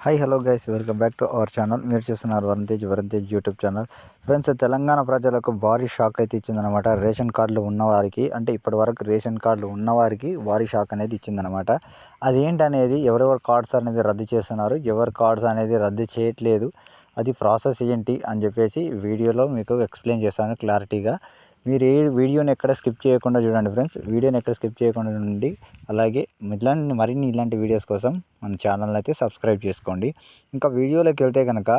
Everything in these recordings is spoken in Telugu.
Hi hello guys welcome back to our channel మీరు చూస్తున్నారు Varantej Varantej YouTube channel friends Telangana ప్రజలకు భారీ షాక్ అయితే ఇచ్చిందనమాట రేషన్ కార్డులు ఉన్నవారికి అంటే ఇప్పటి వరకు రేషన్ కార్డులు ఉన్నవారికి భారీ షాక్ అనేది ఇచ్చిందనమాట అదేంటనేది ఎవరెవరు కార్డ్స్ అనేది రద్దు చేస్తున్నారు ఎవరి కార్డ్స్ అనేది రద్దు చేయట్లేదు అది ప్రాసెస్ ఏంటి అని చెప్పేసి వీడియోలో మీకు ఎక్స్ప్లెయిన్ చేస్తాను క్లారిటీగా. మీరు ఏ వీడియోని ఎక్కడ స్కిప్ చేయకుండా చూడండి ఫ్రెండ్స్. వీడియోని ఎక్కడ స్కిప్ చేయకుండా ఉండి అలాగే ఇలాంటి మరిన్ని ఇలాంటి వీడియోస్ కోసం మన ఛానల్ అయితే సబ్స్క్రైబ్ చేసుకోండి. ఇంకా వీడియోలోకి వెళ్తే కనుక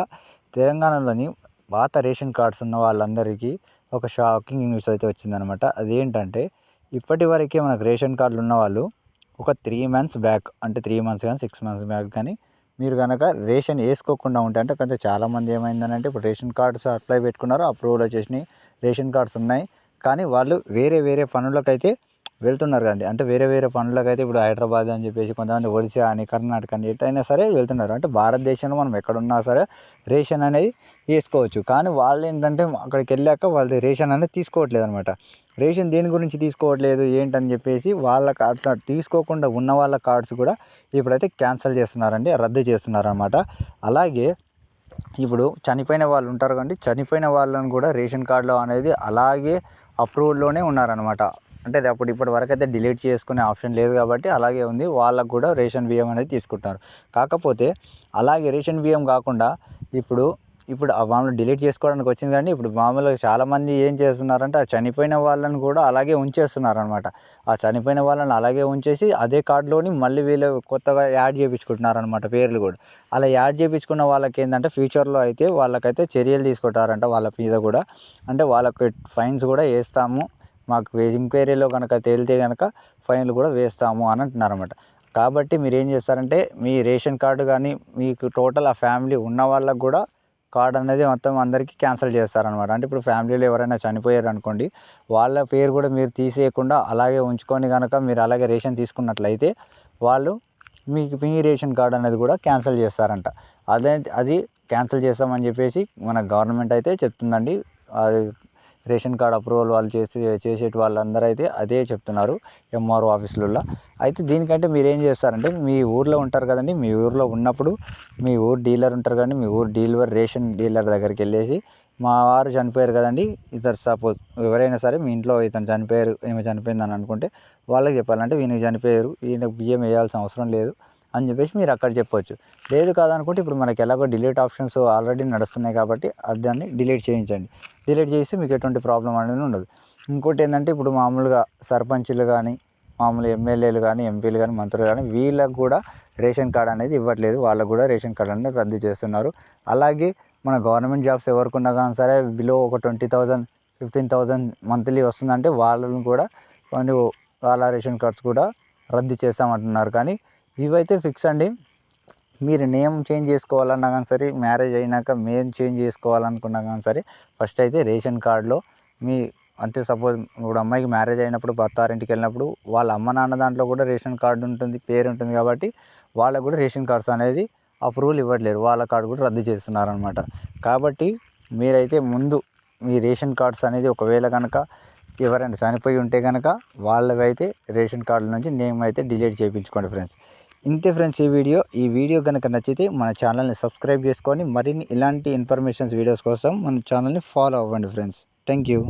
తెలంగాణలోని పాత రేషన్ కార్డ్స్ ఉన్న వాళ్ళందరికీ ఒక షాకింగ్ న్యూస్ అయితే వచ్చిందనమాట. అదేంటంటే ఇప్పటి వరకే మనకు రేషన్ కార్డులు ఉన్న వాళ్ళు ఒక త్రీ మంత్స్ బ్యాక్ అంటే త్రీ మంత్స్ కానీ సిక్స్ మంత్స్ బ్యాక్ కానీ మీరు కనుక రేషన్ వేసుకోకుండా ఉంటే అంటే కొంచెం చాలామంది ఏమైందనంటే ఇప్పుడు రేషన్ కార్డ్స్ అప్లై పెట్టుకున్నారు. అప్రూవల్ వచ్చేసినాయి. రేషన్ కార్డ్స్ ఉన్నాయి. కానీ వాళ్ళు వేరే వేరే పనులకైతే వెళ్తున్నారు కదండి. అంటే వేరే వేరే పనులకైతే ఇప్పుడు హైదరాబాద్ అని చెప్పేసి కొంతమంది ఒడిశా అని కర్ణాటక అని ఎటైనా సరే వెళ్తున్నారు. అంటే భారతదేశంలో మనం ఎక్కడున్నా సరే రేషన్ అనేది వేసుకోవచ్చు కానీ వాళ్ళు ఏంటంటే అక్కడికి వెళ్ళాక వాళ్ళది రేషన్ అనేది తీసుకోవట్లేదు అనమాట రేషన్ దేని గురించి తీసుకోవట్లేదు ఏంటని చెప్పేసి వాళ్ళ అట్లా తీసుకోకుండా ఉన్న వాళ్ళ కార్డ్స్ కూడా ఇప్పుడైతే క్యాన్సిల్ చేస్తున్నారండి రద్దు చేస్తున్నారనమాట అలాగే ఇప్పుడు చనిపోయిన వాళ్ళు ఉంటారు కానీ చనిపోయిన వాళ్ళని కూడా రేషన్ కార్డులో అనేది అలాగే అప్రూవల్లోనే ఉన్నారనమాట అంటే అప్పుడు ఇప్పటి వరకు అయితే డిలీట్ చేసుకునే ఆప్షన్ లేదు కాబట్టి అలాగే ఉంది. వాళ్ళకు కూడా రేషన్ బియ్యం అనేది తీసుకుంటారు కాకపోతే అలాగే రేషన్ బియ్యం కాకుండా ఇప్పుడు ఇప్పుడు మామూలు డిలీట్ చేసుకోవడానికి వచ్చింది కానీ ఇప్పుడు మామూలుగా చాలామంది ఏం చేస్తున్నారంటే ఆ చనిపోయిన వాళ్ళని కూడా అలాగే ఉంచేస్తున్నారనమాట. ఆ చనిపోయిన వాళ్ళని అలాగే ఉంచేసి అదే కార్డులోని మళ్ళీ వీళ్ళు కొత్తగా యాడ్ చేయించుకుంటున్నారు అనమాట పేర్లు కూడా. అలా యాడ్ చేయించుకున్న వాళ్ళకి ఏంటంటే ఫ్యూచర్లో అయితే వాళ్ళకైతే చర్యలు తీసుకుంటారంట వాళ్ళ మీద కూడా. అంటే వాళ్ళకి ఫైన్స్ కూడా వేస్తాము. మాకు ఎంక్వైరీలో కనుక తేలితే కనుక ఫైన్లు కూడా వేస్తాము అని అంటున్నారన్నమాట కాబట్టి మీరు ఏం చేస్తారంటే మీ రేషన్ కార్డు కానీ మీకు టోటల్ ఆ ఫ్యామిలీ ఉన్న వాళ్ళకు కూడా కార్డ్ అనేది మొత్తం అందరికీ క్యాన్సిల్ చేస్తారనమాట అంటే ఇప్పుడు ఫ్యామిలీలో ఎవరైనా చనిపోయారు అనుకోండి వాళ్ళ పేరు కూడా మీరు తీసేయకుండా అలాగే ఉంచుకొని కనుక మీరు అలాగే రేషన్ తీసుకున్నట్లయితే వాళ్ళు మీకు మీ రేషన్ కార్డ్ అనేది కూడా క్యాన్సిల్ చేస్తారంట. అదే అది క్యాన్సిల్ చేస్తామని చెప్పేసి మన గవర్నమెంట్ అయితే చెప్తుందండి. అది రేషన్ కార్డ్ అప్రూవల్ వాళ్ళు చేసి చేసేటి వాళ్ళందరూ అయితే అదే చెప్తున్నారు ఎంఆర్ఓ ఆఫీసులలో అయితే దీనికంటే మీరు ఏం చేస్తారంటే మీ ఊర్లో ఉంటారు కదండి మీ ఊర్లో ఉన్నప్పుడు మీ ఊరు డీలర్ ఉంటారు కదండి మీ ఊరు డీలర్ రేషన్ డీలర్ దగ్గరికి వెళ్ళేసి మా వారు చనిపోయారు కదండి ఇతరు సపోజ్ ఎవరైనా సరే మీ ఇంట్లో ఇతను చనిపోయారు ఈమె చనిపోయిందని అనుకుంటే వాళ్ళకి చెప్పాలంటే వీనికి చనిపోయారు ఈయనకు బియ్యం వేయాల్సిన అవసరం లేదు అని చెప్పేసి మీరు అక్కడ చెప్పొచ్చు. లేదు కాదనుకుంటే ఇప్పుడు మనకి ఎలాగో డిలీట్ ఆప్షన్స్ ఆల్రెడీ నడుస్తున్నాయి కాబట్టి దాన్ని డిలీట్ చేయించండి. డిలీట్ చేస్తే మీకు ఎటువంటి ప్రాబ్లం అనేది ఉండదు. ఇంకోటి ఏంటంటే ఇప్పుడు మామూలుగా సర్పంచ్లు కానీ మామూలు ఎమ్మెల్యేలు కానీ ఎంపీలు కానీ మంత్రులు కానీ వీళ్ళకు కూడా రేషన్ కార్డు అనేది ఇవ్వట్లేదు. వాళ్ళకు కూడా రేషన్ కార్డు అనేది రద్దు చేస్తున్నారు. అలాగే మన గవర్నమెంట్ జాబ్స్ ఎవరికి ఉన్నా కానీ సరే బిలో ఒక twenty thousand fifteen thousand monthly వస్తుందంటే వాళ్ళని కూడా కొన్ని వాళ్ళ రేషన్ కార్డ్స్ కూడా రద్దు చేస్తామంటున్నారు. కానీ ఇవైతే ఫిక్స్ అండి. మీరు నేమ్ చేంజ్ చేసుకోవాలన్నా కానీ సరే మ్యారేజ్ అయినాక మెయిన్ చేంజ్ చేసుకోవాలనుకున్నా కానీ సరే ఫస్ట్ అయితే రేషన్ కార్డులో మీ అంటే సపోజ్ ఇప్పుడు అమ్మాయికి మ్యారేజ్ అయినప్పుడు భర్తారింటికి వెళ్ళినప్పుడు వాళ్ళ అమ్మ నాన్న దాంట్లో కూడా రేషన్ కార్డు ఉంటుంది పేరు ఉంటుంది కాబట్టి వాళ్ళకు కూడా రేషన్ కార్డ్స్ అనేది అప్రూవల్ ఇవ్వట్లేరు. వాళ్ళ కార్డు కూడా రద్దు చేస్తున్నారు అనమాట కాబట్టి మీరైతే ముందు మీ రేషన్ కార్డ్స్ అనేది ఒకవేళ కనుక ఎవరైనా చనిపోయి ఉంటే కనుక వాళ్ళకైతే రేషన్ కార్డుల నుంచి నేమ్ అయితే డిలీట్ చేయించుకోండి ఫ్రెండ్స్. ఇంతే ఫ్రెండ్స్ ఈ వీడియో. ఈ వీడియో కనుక నచ్చితే మన ఛానల్ని సబ్స్క్రైబ్ చేసుకొని మరిన్ని ఇలాంటి ఇన్ఫర్మేషన్స్ వీడియోస్ కోసం మన ఛానల్ని ఫాలో అవ్వండి ఫ్రెండ్స్ థ్యాంక్ యూ